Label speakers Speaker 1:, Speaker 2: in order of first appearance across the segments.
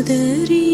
Speaker 1: சகோதரி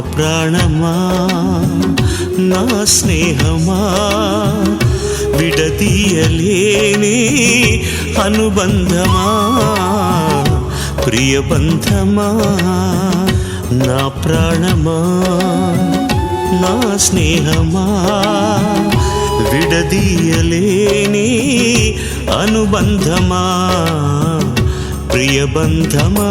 Speaker 1: ప్రాణమా నా స్నేహమా విడదీయలేని అనుబంధమా ప్రియబంధమా నా ప్రాణమా నా స్నేహమా విడదీయలేని అనుబంధమా ప్రియబంధమా.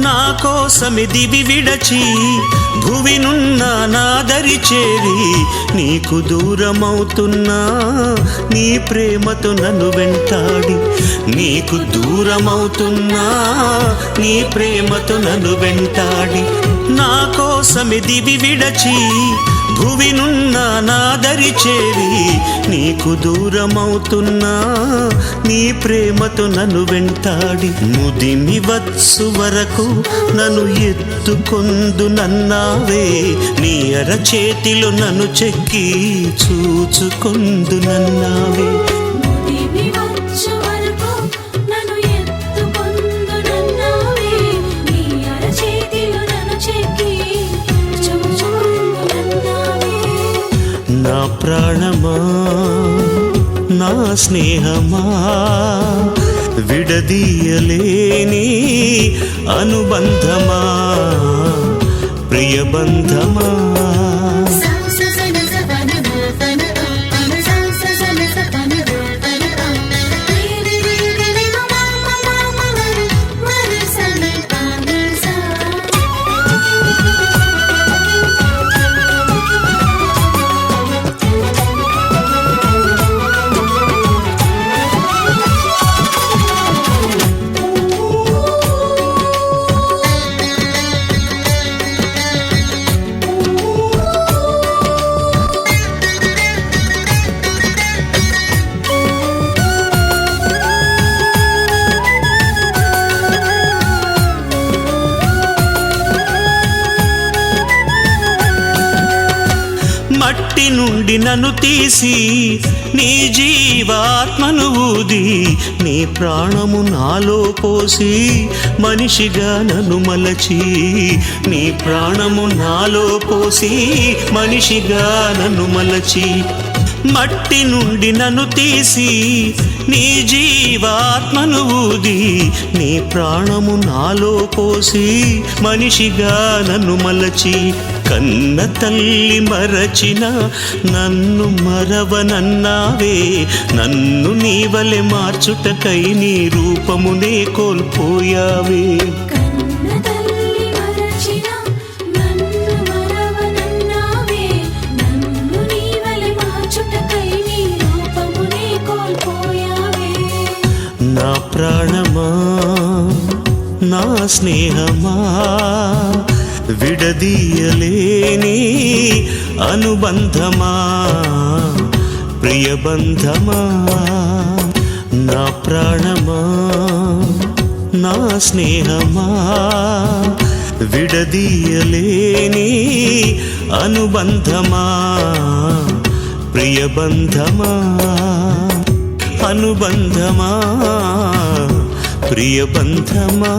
Speaker 1: నా కోసమి దివి విడచి భువినున్న నాదరి చేరి నీకు దూరమవుతున్నా నీ ప్రేమతో నన్ను వెంటాడి. నీకు దూరమవుతున్నా నీ ప్రేమతో నన్ను వెంటాడి. నా కోసమి దివి విడచి భువినున్న నాదరి చేరి నీకు దూరమవుతున్నా నీ ప్రేమతో నన్ను వెంటాడి ముదిమి వచ్చు వరకు నన్ను ఎత్తుకొందు నన్నావే నీ అరచేతిలో నన్ను చెక్కి చూచుకొందు నన్నావే.
Speaker 2: నా
Speaker 1: స్నేహమా? విడదీయలేని అనుబంధమా? ప్రియబంధమా? నుండి నన్ను తీసి నీ జీవాత్మను ఊది నీ ప్రాణము నాలో పోసి మనిషిగా నన్ను మలచి నీ ప్రాణము నాలో పోసి మనిషిగా నన్ను మలచి మట్టి నుండి నన్ను తీసి నీ జీవాత్మను ఊది నీ ప్రాణము నాలో పోసి మనిషిగా నన్ను మలచి కన్న తల్లి మరచిన నన్ను మరవనన్నావే. నన్ను నీవలె మార్చుటకై నీ రూపమునే కోల్పోయావే. స్నేహమా? విడదీయలేని అనుబంధమా? ప్రియబంధమా? నా ప్రాణమా? నా స్నేహమా? విడదీయలేని అనుబంధమా? ప్రియబంధమా? అనుబంధమా? ప్రియబంధమా?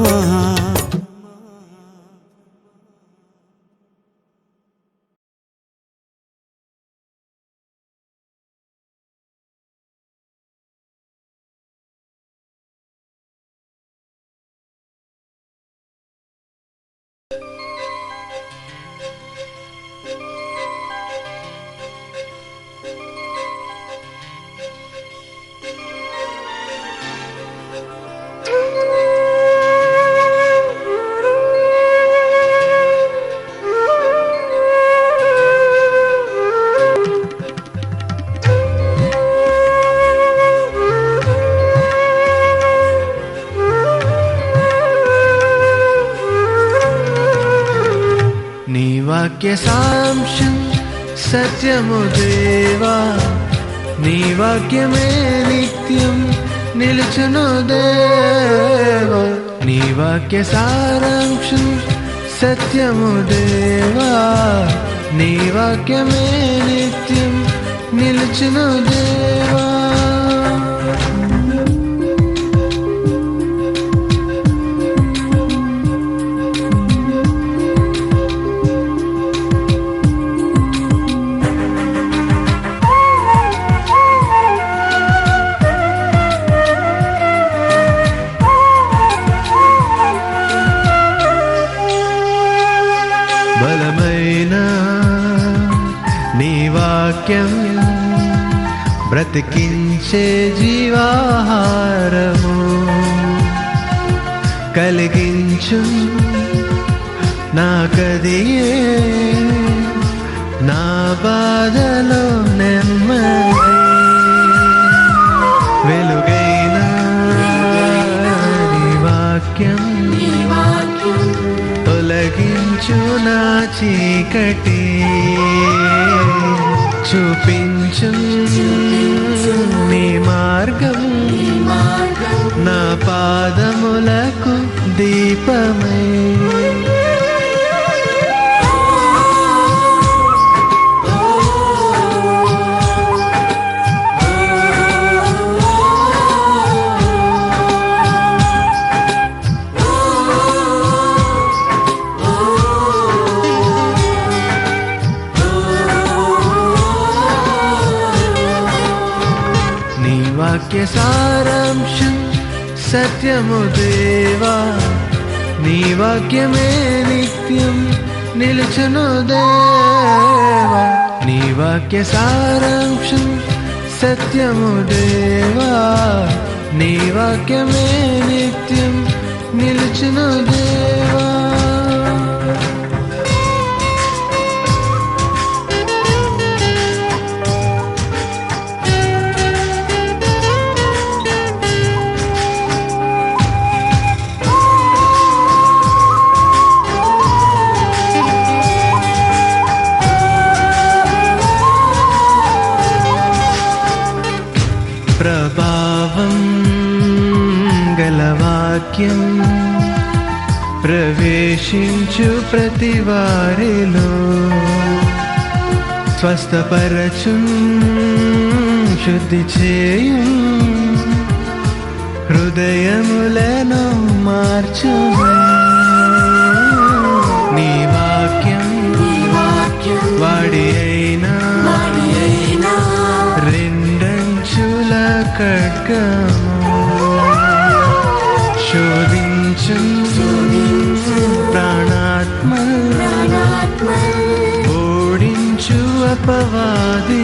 Speaker 3: నీ వాక్యమే నిత్యం నిలుచును దేవ. నీ వాక్య సారాంశం సత్యము దేవా. నీ వాక్యమే నిత్యం నిలుచును దేవా. నాయనా నీ వాక్యం బ్రతికించే జీవాహారము కలిగించు నాకదియే నా బాధలో నెమ్మది. చీకటి చూపించు నీ మార్గం నా పాదములకు దీపమై. నీ వాక్యమే నిత్యం నిలుచును దేవా. నీ వాక్య సారాంశం సత్యము దేవా. నీ వాక్యమే నిత్యం నిలుచును దేవా. ప్రవేశించు ప్రతి వారిలో స్వస్థపరచు శుద్ధి చేయు హృదయములను మార్చు నీ వాక్యం వాడి అయినా రెండంచుల ఖడ్గము रूपवादि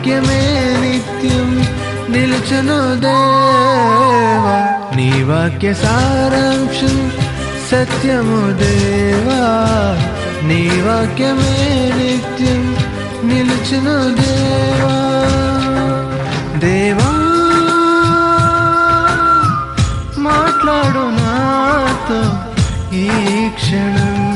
Speaker 3: వాక్యమే నిత్యం నిలుచును దేవా నీ వాక్య సారాంశం సత్యము దేవా నీ వాక్యమే నిత్యం నిలుచును దేవా దేవా మాట్లాడు నాతో ఈ క్షణం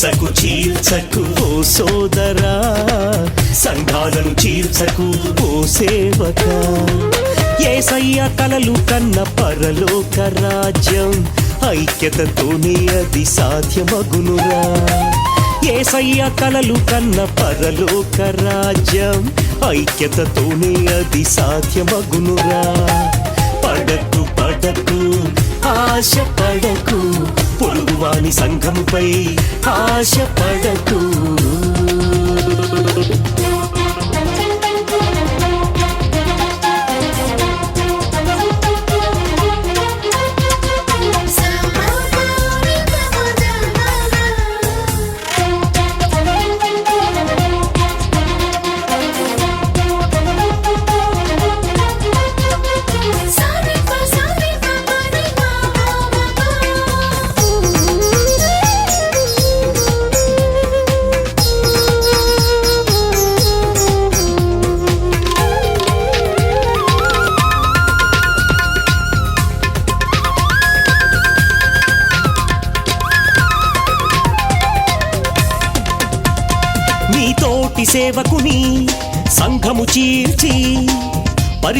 Speaker 4: చీల్చకు చీల్చకు ఓ సోదరా. సంఘాలను చీల్చకు ఓ సేవక. ఏసయ్య కలలు కన్న పరలోక రాజ్యం ఐక్యతతోనే అది సాధ్యమగునురా. ఏసయ్య కలలు కన్న పరలోక రాజ్యం ఐక్యతతోనే అది సాధ్యమగునురా. పడకు పడకు ఆశ పడకు పొరుగువాని సంఘముపై ఆశ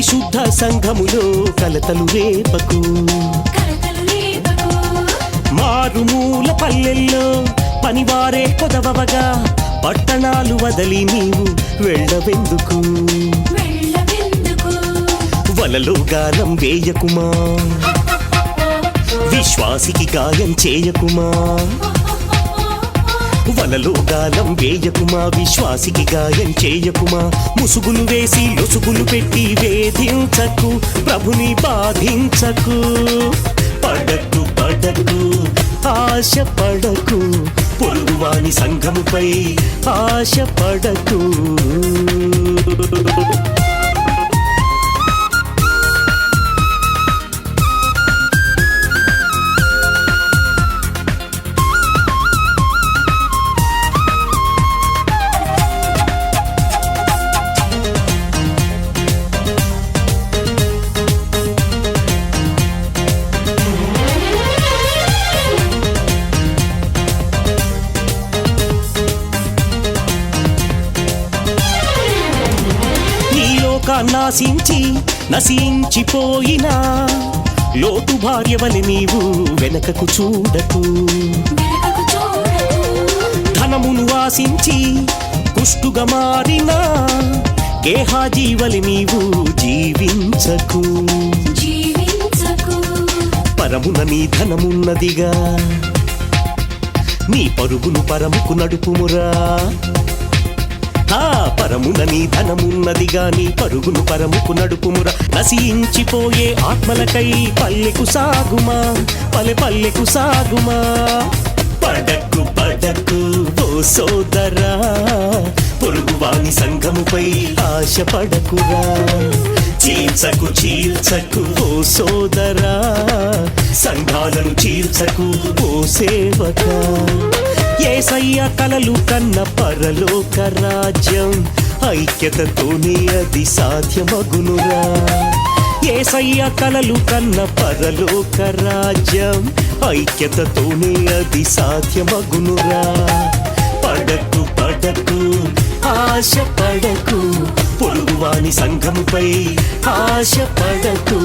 Speaker 4: పరిశుద్ధ సంఘములో కలతలు రేపకు. మారుమూల పల్లెల్లో పనివారే కొదవగా పట్టణాలు వదలి నీవు వెళ్ళవెందుకు? వలలో గాలం వేయకుమా? విశ్వాసికి గాయం చేయకుమా? వలలో గాలం వేయకుమా విశ్వాసికి గాయం చేయకుమా ముసుగులు వేసి లొసుగులు పెట్టి వేధించకు ప్రభుని బాధించకు. పడకు పడకు ఆశ పడకు పొరుగువాని సంఘముపై ఆశ పడకు లోకాన్నాశించి నశించిపోయినా లోటు భార్యవని నీవు వెనకకు చూడకు. ధనమును ఆశించి కుష్టుగా మారినా గేహాజీవలి నీవు జీవించకు. పరమున నీ ధనమున్నదిగా. నీ పరుగును పరముకు నడుపుమురా. ఆ పరమున నీ ధనమున్నది గాని పరుగును పరముకు నడుపుమురా. నశించిపోయే ఆత్మలకై పల్లెకు సాగుమా? పల్లె పల్లెకు సాగుమా? పడకు పడకు ఓ సోదరా. పొరుగువాని సంఘముపై ఆశ పడకురా చీల్చకు చీల్చకు ఓ సోదరా. సంఘాలను చీల్చకు ఓ సేవక. ఏసయ్య కలలు కన్న పరలోక రాజ్యం ఐక్యతతోనే అది సాధ్యమగునురా. ఏసయ్య కలలు కన్న పరలోక రాజ్యం ఐక్యతతోనే అది సాధ్యమగునురా. పడకు పడకు ఆశ పడకు పొరుగువాని సంఘముపై ఆశ పడకు.